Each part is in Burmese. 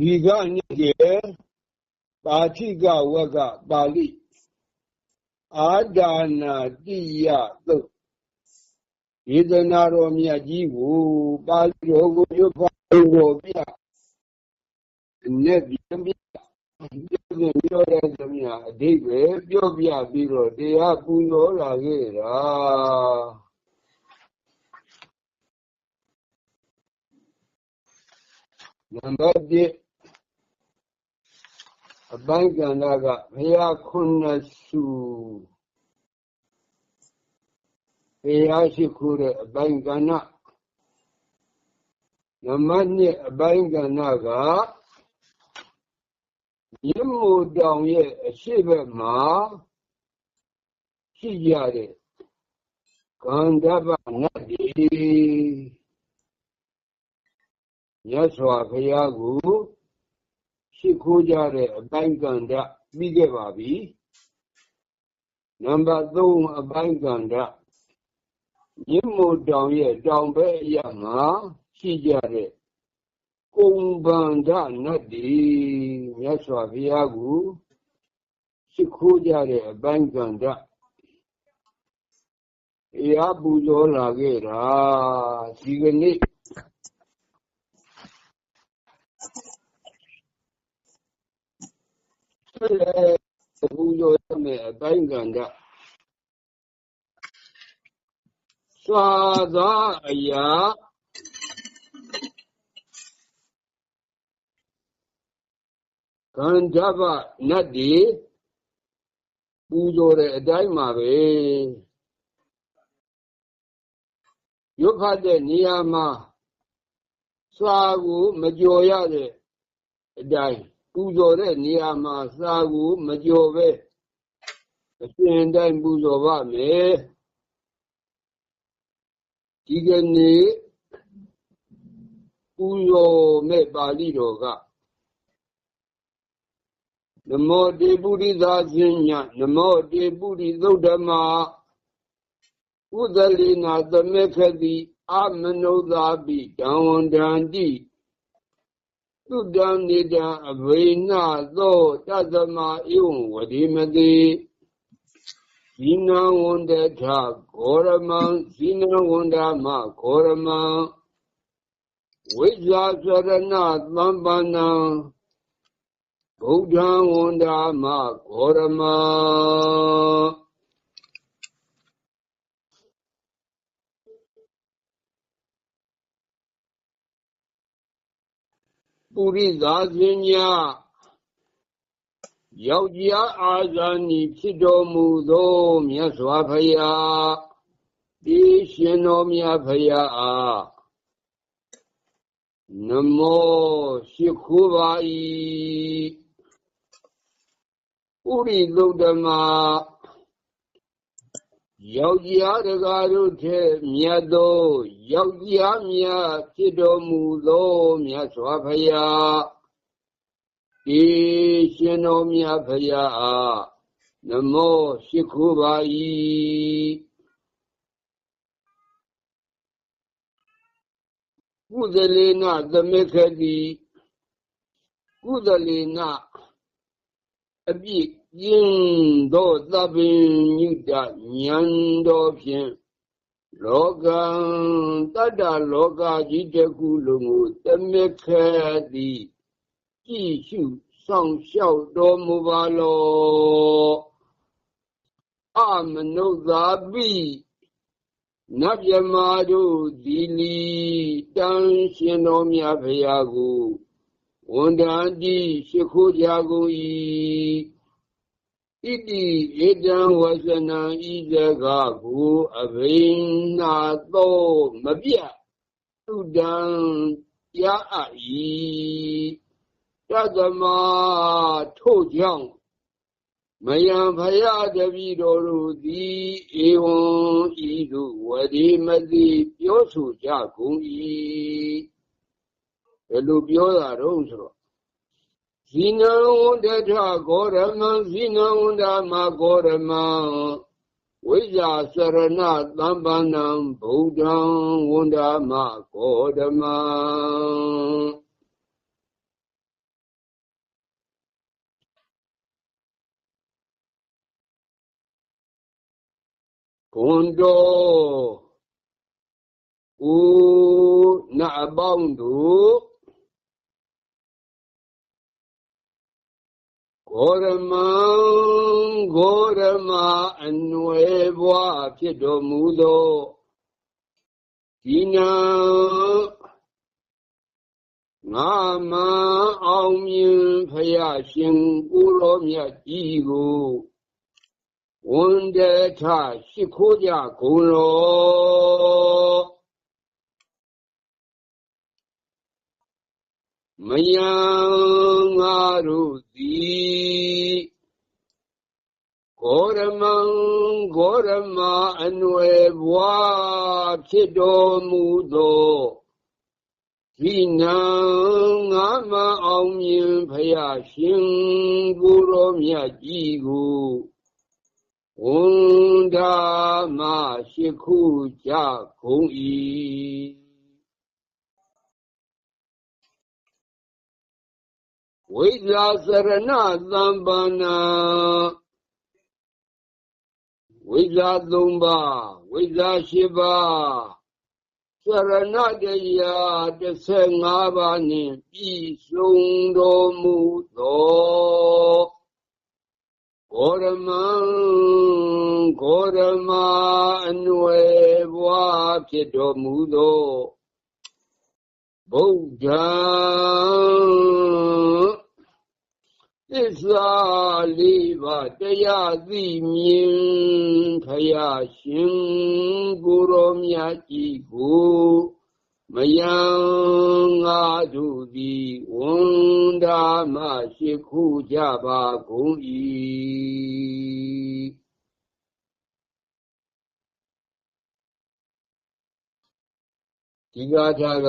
ဒီကနေ့ကျေပါဠိကဝကပါဠိအာဒါနာတိယသုတ်ယေဒနာတော်မြတ်ကြီးကိုပါဠိတော်ကိုရွတ်ဖတ်တော်ပြနဲ့ပြန်ပြပြောပြောတဲ့သမီးအဓိပ္ပာယ်ပြောပြပြီးတော့တရားပူဇော်လာခဲ့တာနံပါတ်1 အပိုင်းကန္နာကဘုရားခုနှစ်စုဘုရားရှိခိုးတဲ့အပိုင်းကန္နာနံပါတ်2အပိုင်းကန္နာကရမို့တောင်ရဲ့အရှိဘက်မှာရှိကြတဲ့ကန္ဓဗနတ်ဒီမြတ်စွာဘုရားကို ရှိခိုးကြတဲ့အပိုင်းကန္ဓပြီးခဲ့ပါပြီနံပါတ်3အပိုင်းကန္ဓမြင့်မို့တောင်ရဲ့တောင်ဘက်အရမှာရှိကြတဲ့ကုံဗန္ဒနတ်ဒီမြတ်စွာဘုရားကိုရှိခိုးကြတဲ့အပိုင်းကန္ဓတရားပူဇော်လာခဲ့တာဒီကနေ့ ပူဇော်ရမယ့်အပိုင်းကန္ဓသာသာအရာကန္ဓဗနတ်ဒီပူဇော်တဲ့အတိုင်းမှာပဲရုပ်ဖတ်တဲ့နေရာမှာစာကိုမကြော်ရတဲ့အတိုင်း ပူဇော်တဲ့နေရာမှာစာကိုမကြော်ပဲအရှင်တိုင်းပူဇော်ပါမယ်ဒီကနေ့ပူဇော်မဲ့ပါဠိတော်ကနမောတေပုရိသာရှင်ညနမောတေပုရိသုဒ္ဓမဥဒလိနာသမေခတိအမနုသာပိတံဝန္တန္တိ သုတံနေတံအဘိနသောတသမဧဝံဝတိမတိဇိနံဝန္တထဂောရမံဇိနံဝန္ဒမဂောရမံဝိဇ္ဇာစရဏသံပန္နံဗုဒ္ဓံဝန္ဒမဂောရမ ပုရိသာစင်ညာယောက်ျားအာဇာနည်ဖြစ်တော်မူသောမြတ်စွာဘုရားဒီရှင်တော်မြတ်ဘုရားအားနမောရှိခိုးပါ၏ဥရိသုဒ္ဓမ ယောက်ျားတကားတို့ထက်မြတ်သောယောက်ျားမြတ်ဖြစ်တော်မူသောမြတ်စွာဘုရားဒီရှင်တော်မြတ်ဘုရားအားနမောရှိခိုးပါ၏ကုသလေနသမေခတိကုသလေနအပြည့် ကျင်းသောသဗ္ဗညုတဉာဏ်တော်ဖြင့်လောကံတတ္တလောကကြီးတစ်ခုလုံးကိုသမေခတိကြည့်ရှုဆောင်လျှောက်တော်မူပါလောအမနုဿာပိနတ်မြမာတို့ဒီလီတန်ရှင်တော်မြတ်ဖရာကိုဝန်တန်တိရှိခိုးကြကုန်၏ ဣတိဧတံဝဇနံဤဇကကိုအဘိနာသောမပြတ်သုတံရအ၏တသမထို့ကြောင့်မယံဖယားတပည့်တော်တို့သည်ဧဝံဤသို့ဝတိမတိပြောဆိုကြကုန်၏ဘယ်လိုပြောတာတော့ဆိုတော့ ဇိနံဝန္တထဂေါရမံဇိနံဝန္တမဂေါရမံဝိဇာစရဏသံပန္နံဗုဒ္ဓံဝန္တမဂေါရမံကွန်တော်ဦးနာဘောင်းတို့ ဂေါရမံဂေါရမအနွယ်ဘွားဖြစ်တော်မူသောဒီနာငါမအောင်မြင်ဖယားရှင်ကိုရောမြတ်ကြီးကိုဝန်တထရှိခိုးကြကုန်လောမယံ ငါတို့သည်ဂေါရမံဂေါရမအနွယ်ဘွားဖြစ်တော်မူသောဒီနံငါမအောင်မြင်ဖယားရှင်ကိုရောမြတ်ကြီးကိုဝန်ဓာမရှိခုကြကုန်၏ ဝိဇ္ဇာစရဏသံပါဏဝိဇ္ဇာ၃ပါးဝိဇ္ဇာ၈ပါးစရဏတရား15ပါးနှင့်ပြည့်စုံတော်မူသောဂေါရမံဂေါရမအနွယ်ဘွားဖြစ်တော်မူသောဗုဒ္ဓံ သစ္စာလေးပါးတရားသိမြင်ဖယားရှင်ကိုရောမြတ်ကြီးကိုမယံငါတို့သည်ဝန်ဓာမရှိခုကြပါကုန်၏ဒီဂါထာက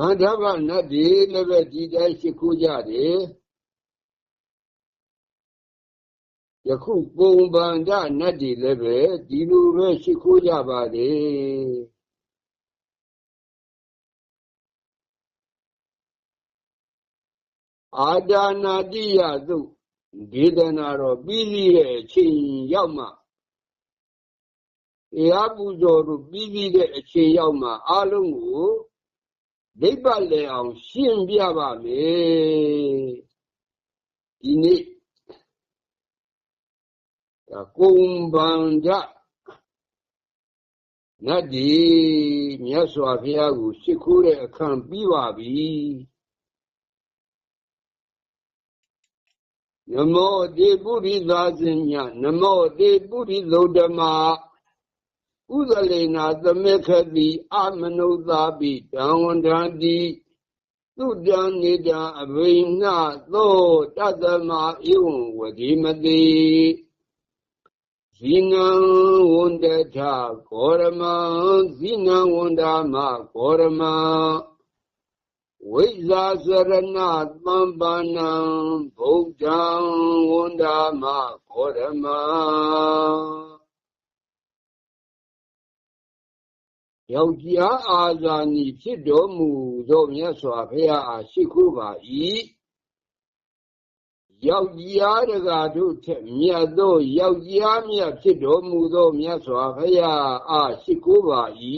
ခန္ဓာကနတ်ဒီလည်းပဲဒီတိုင်းရှိခိုးကြတယ်ယခုပုံဗန္ဒနတ်ဒီလည်းပဲဒီလိုပဲရှိခိုးကြပါတယ်အာဒါနာတိယသုဒေသနာတော်ပြီးစီးတဲ့အချိန်ရောက်မှတရားပူဇော်တို့ပြီးစီးတဲ့အချိန်ရောက်မှအလုံးကို ဒိဗ္ဗလေအောင် ရှင်းပြပါမယ်ဒီနေ့ဒါကုံဗန္ဒနတ်ဒီမြတ်စွာဘုရားကိုရှ िख ိုးတဲ့အခန့်ပြီးပါပြီနမောတေပုရိသာစဉ္ညနမောတေပုရိသုဒ္ဓမ ဥဒလေနာသမေခတိအမနုဿာပိတံဝန္တံတိသုတံနေတံအဘိနသောတသမဧဝံဝတိမတိဇိနံဝန္တထဂောရမံဇိနံဝန္တာမဂောရမံဝိဇာစရဏသမ္ပန္နံဗုဒ္ဓံဝန္တာမဂောရမံ ယောက်ျားအာဇာနည်ဖြစ်တော်မူသောမြတ်စွာဘုရားအားရှိခိုးပါ၏ယောက်ျားတကာတို့ထက်မြတ်သောယောက်ျားမြတ်ဖြစ်တော်မူသောမြတ်စွာဘုရားအားရှိခိုးပါ၏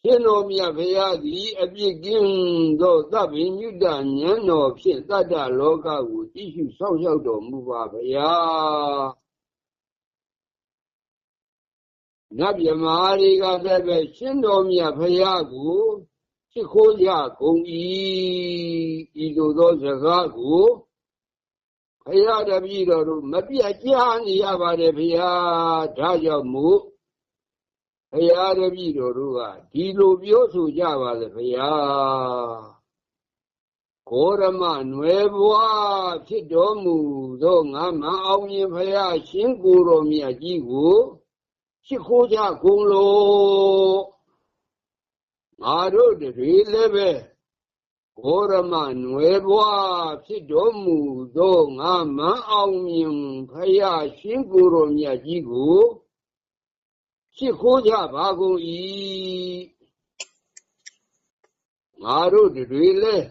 ရှင်တော်မြတ်ဘုရားသည်အပြစ်ကင်းသောသဗ္ဗညုတဉာဏ်တော်ဖြင့်တတ္တလောကကိုကြည့်ရှုဆောက်ရှောက်တော်မူပါဗျာ နတ်မြမာတွေကလည်းပဲရှင်းတော်မြတ်ဖရာကိုချစ်ခိုးကြကုန်၏ဤသို့သောစကားကိုဖရာတပည့်တော်တို့မပြတ်ကြားနေရပါတယ်ဖရာဒါကြောင့်မို့ဖရာတပည့်တော်တို့ကဒီလိုပြောဆိုကြပါလေဖရာကိုရမနွယ်ဘွားဖြစ်တော်မူသောငါမအောင်ရင်ဖရာရှင်ကိုယ်တော်မြတ်ကြီးကို ရှိခိုးကြကုန်လို့ငါတို့တွေလည်းပဲဘောရမနွယ်ဘွားဖြစ်တော်မူသောငါမအောင်မြင်ဖယားရှင်ကိုယ်တော်မြတ်ကြီးကိုရှိခိုးကြပါကုန်၏ငါတို့တွေလည်း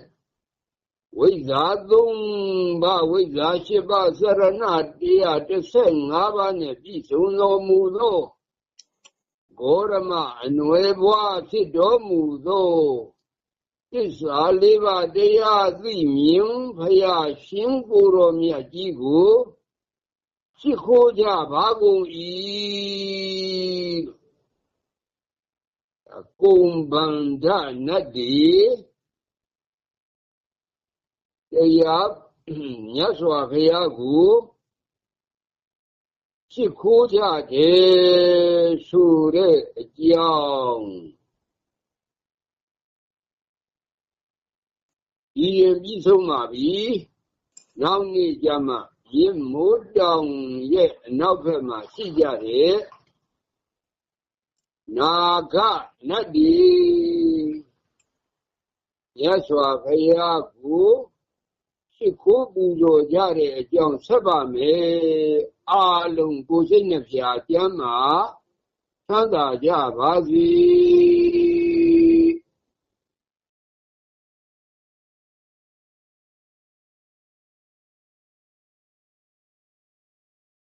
ဝိဇ္ဇာသုံးပါးဝိဇ္ဇာ၈ပါးစရဏ135ပါးနဲ့ပြည့်စုံတော်မူသော ဂေါရမအနွယ်ဘွားဖြစ်တော်မူသောသစ္စာလေးပါးတရားသိမြင်ဖယားရှင်ကိုယ်တော်မြတ်ကြီးကိုရှိခိုးကြပါကုန်၏ကုံဗန္ဒနတ်တိတရားမြတ်စွာဘုရားကို ရှိခိုးကြတယ်ဆိုတဲ့အကြောင်းဒီရင်ပြီးဆုံးပါပြီနောက်နေ့ကျမှရင်းမိုးတောင်ရဲ့အနောက်ဘက်မှာရှိကြတယ်နာဂနတ်ဒီရသော်ဘုရားကို ရှိခိုးပူဇော်ကြတဲ့အကြောင်းဆက်ပါမယ်အာလုံးကိုစိတ်နှဖျားကျမ်းမှာသံသာကြပါစေ